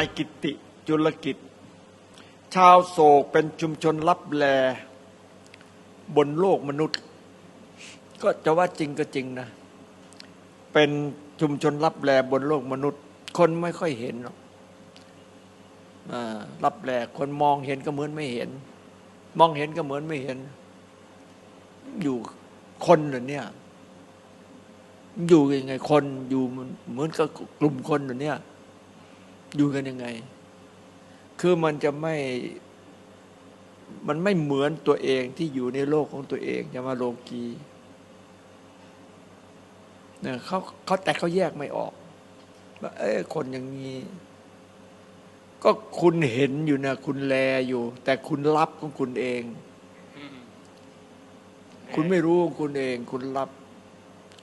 ายกิติจุลกิจ ชาวโศกเป็นชุมชนลับแล บนโลกมนุษย์ ก็จะว่าจริงก็จริงนะ เป็นชุมชนลับแลบนโลกมนุษย์ คนไม่ค่อยเห็นหรอกอ่าลับแลคนมองเห็นก็เหมือนไม่เห็น มองเห็นก็เหมือนไม่เห็น อยู่คนเหรอเนี่ยอยู่ยังไงคนอยู่เหมือนกับกลุ่มคนเหรอเนี่ย อยู่กันยังไง คือมันจะไม่ มันไม่เหมือนตัวเองที่อยู่ในโลกของตัวเองจะมาโลกีเนี่ยเขาเขาแต่เขาแยกไม่ออกว่าเอ้ยคนอย่างนี้ ก็คุณเห็นอยู่นะคุณแลอยู่ แต่คุณรับของคุณเองอืมคุณไม่รู้ของคุณเอง คุณรับ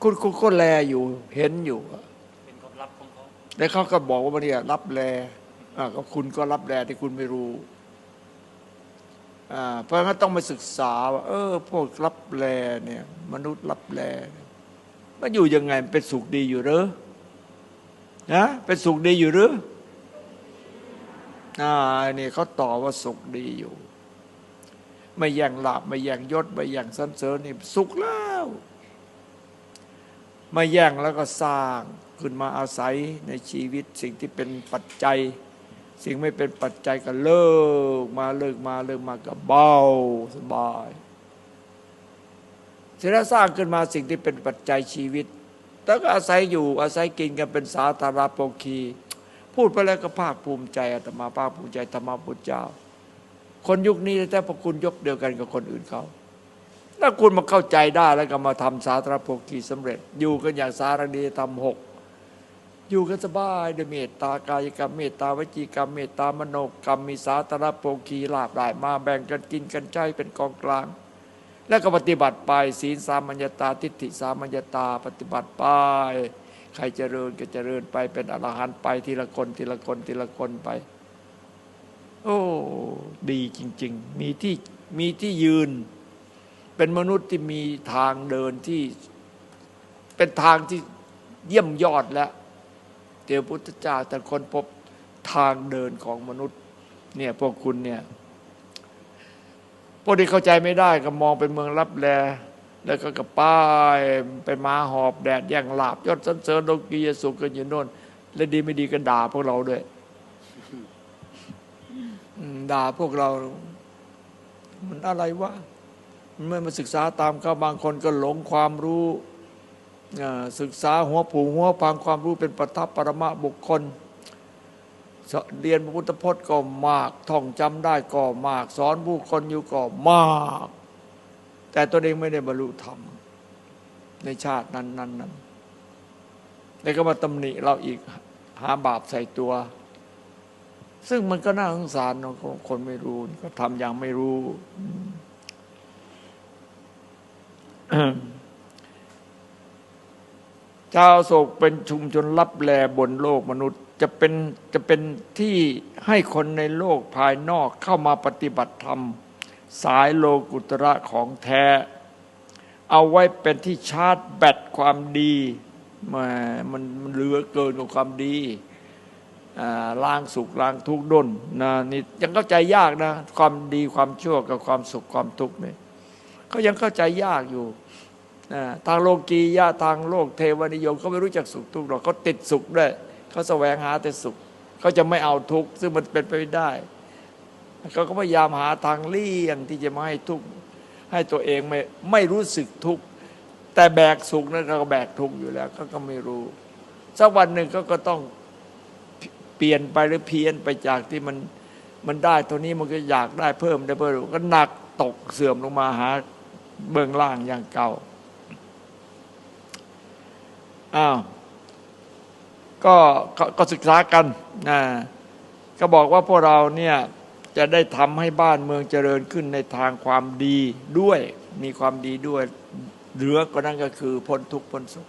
คุณคุณก็แลอยู่ เห็นอยู่เป็ แล้วเขาก็บอกว่าเนี่ยรับแลอ่าก็คุณก็รับแลที่คุณไม่รู้อ่าเพราะงั้นต้องมาศึกษาว่าเออ พวกรับแลเนี่ย มนุษย์รับแลมันอยู่ยังไงเป็นสุขดีอยู่หรือนะเป็นสุขดีอยู่หรืออ่านี่เขาตอบว่าสุขดีอยู่ ไม่แย่งลาบไม่แย่งยศไม่แย่งสันเสริญนี่สุขแล้ว ไม่แย่งแล้วก็สร้างขึ้นมาอาศัยในชีวิตสิ่งที่เป็นปัจจัย สิ่งไม่เป็นปัจจัยก็เลิกมาเลิกมาเลิกมาก็เบาสบายเสร็จแล้วสร้างขึ้นมาสิ่งที่เป็นปัจจัยชีวิตแล้วก็อาศัยอยู่อาศัยกินกันเป็นสาธารณโภคีพูดไปแล้วก็ภาคภูมิใจอาตมาภาคภูมิใจธรรมพุทธเจ้า คนยุคนี้แต่พระคุณยกเดียวกันกับคนอื่นเขา ถ้าคุณมาเข้าใจได้แล้วก็มาทำสาธารณโภคีสำเร็จ อยู่กันอย่างสารดีธรรมหกอยู่กันสบายด้วยเมตตากายกรรมเมตตาวจีกรรมเมตตามโนกรรมมีสาธารณโภคีลาบได้มาแบ่งกันกินกันใจเป็นกองกลาง แล้วก็ปฏิบัติไปศีลสามัญญตาทิฏฐิสามัญญตาปฏิบัติไปใครเจริญก็เจริญไปเป็นอรหันต์ไปทีละคนทีละคนทีละคนไป โอ้ ดีจริง ๆ มีที่มีที่ยืน เป็นมนุษย์ที่มีทางเดินที่เป็นทางที่เยี่ยมยอดแล้วเดี๋ยวพุทธเจ้าแต่คนพบทางเดินของมนุษย์ เนี่ยพวกคุณเนี่ยพวกที่เข้าใจไม่ได้ก็มองเป็นเมืองรับแลแล้วก็กระป้ายไปมาหอบแดดแย่งลาบยอดสันเสริญโลกียสุขกันอยู่โน่นและดีไม่ดีก็ด่าพวกเราด้วยด่าพวกเรา มันอะไรวะ เมื่อมาศึกษาตามเขาบางคนก็หลงความรู้ศึกษาหัวผูหัวพังความรู้เป็นปัทับปรมาบุคคล เรียนพระพุทธพจน์ก็มาก ท่องจำได้ก็มาก สอนผู้คนอยู่ก็มาก แต่ตัวเองไม่ได้บรรลุธรรม ในชาตินั้นนั้นนั้นแล้วก็มาตำหนิเราอีกหาบาปใส่ตัว ซึ่งมันก็น่าสงสารเนาะคนไม่รู้ก็ทำอย่างไม่รู้ ชาวโศกเป็นชุมชนลับแลบนโลกมนุษย์ จะเป็นจะเป็นที่ให้คนในโลกภายนอกเข้ามาปฏิบัติธรรม สายโลกุตระของแท้ เอาไว้เป็นที่ชาร์จแบตความดีมามันมันเหลือเกินกว่าความดีอ่าล้างสุขล้างทุกข์ด้นนะนี่ยังเข้าใจยากนะ ความดีความชั่วกับความสุขความทุกข์เนี่ย เขายังเข้าใจยากอยู่นะทางโลกียะทางโลกเทวนิยมเขาไม่รู้จักสุขทุกข์หรอกเขาติดสุขด้วยเขาแสวงหาแต่สุขเขาจะไม่เอาทุกข์ซึ่งมันเป็นไปไม่ได้เขาก็พยายามหาทางเลี่ยงที่จะไม่ให้ทุกข์ให้ตัวเองไม่ไม่รู้สึกทุกข์แต่แบกสุขนั้นเขาก็แบกทุกข์อยู่แล้วเขาก็ไม่รู้สักวันหนึ่งเขาก็ต้องเปลี่ยนไปหรือเพี้ยนไปจากที่มันมันได้ตัวนี้มันก็อยากได้เพิ่มได้เพิ่มก็หนักตกเสื่อมลงมาหา เบื้องล่างอย่างเก่า อ้าวก็ก็ก็ศึกษากันนะก็บอกว่าพวกเราเนี่ยจะได้ทำให้บ้านเมืองเจริญขึ้นในทางความดีด้วย มีความดีด้วย เหลือก็นั่นก็คือพ้นทุกข์พ้นสุข